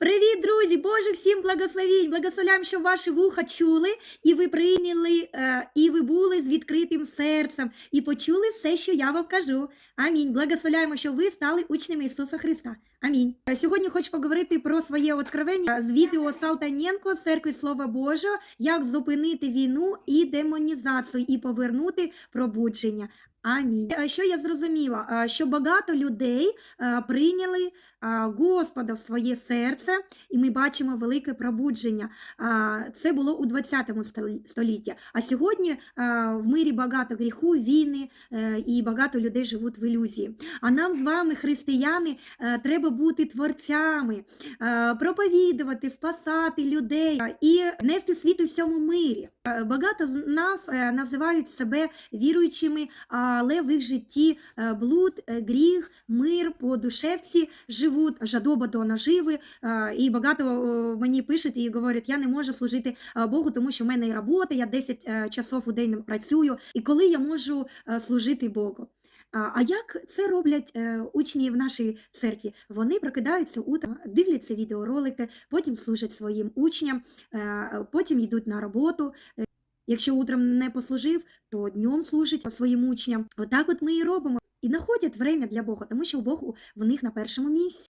Привіт, друзі! Боже всім благословінь! Благословляємо, щоб ваші вуха чули, і ви прийняли, е, і ви були з відкритим серцем, і почули все, що я вам кажу. Амінь. Благословляємо, щоб ви стали учнями Ісуса Христа. Амінь. Е, Сьогодні хочу поговорити про своє откровення з відео Салтаненко з церкви Слова Божого, як зупинити війну і демонізацію, і повернути пробудження. Амінь. Е, Що я зрозуміла? Е, Що багато людей е, прийняли Господа в своє серце, і ми бачимо велике пробудження. Це було у 20 столітті. А сьогодні в мирі багато гріху, війни і багато людей живуть в ілюзії. А нам з вами, християни, треба бути творцями, проповідувати, спасати людей і нести світ у всьому мирі. Багато з нас називають себе віруючими, але в їх житті е, блуд, е, гріх, мир по душевці живуть, жадоба до наживи. Е, І багато мені пишуть і говорять, я не можу служити Богу, тому що в мене і робота, я 10 е, часов у день працюю. І коли я можу служити Богу? А як це роблять учні в нашій церкві? Вони прокидаються утром, дивляться відеоролики, потім служать своїм учням, потім йдуть на роботу. Якщо утром не послужив, то днем служить своїм учням. Отак от ми і робимо. І знаходять время для Бога, тому що Бог в них на першому місці.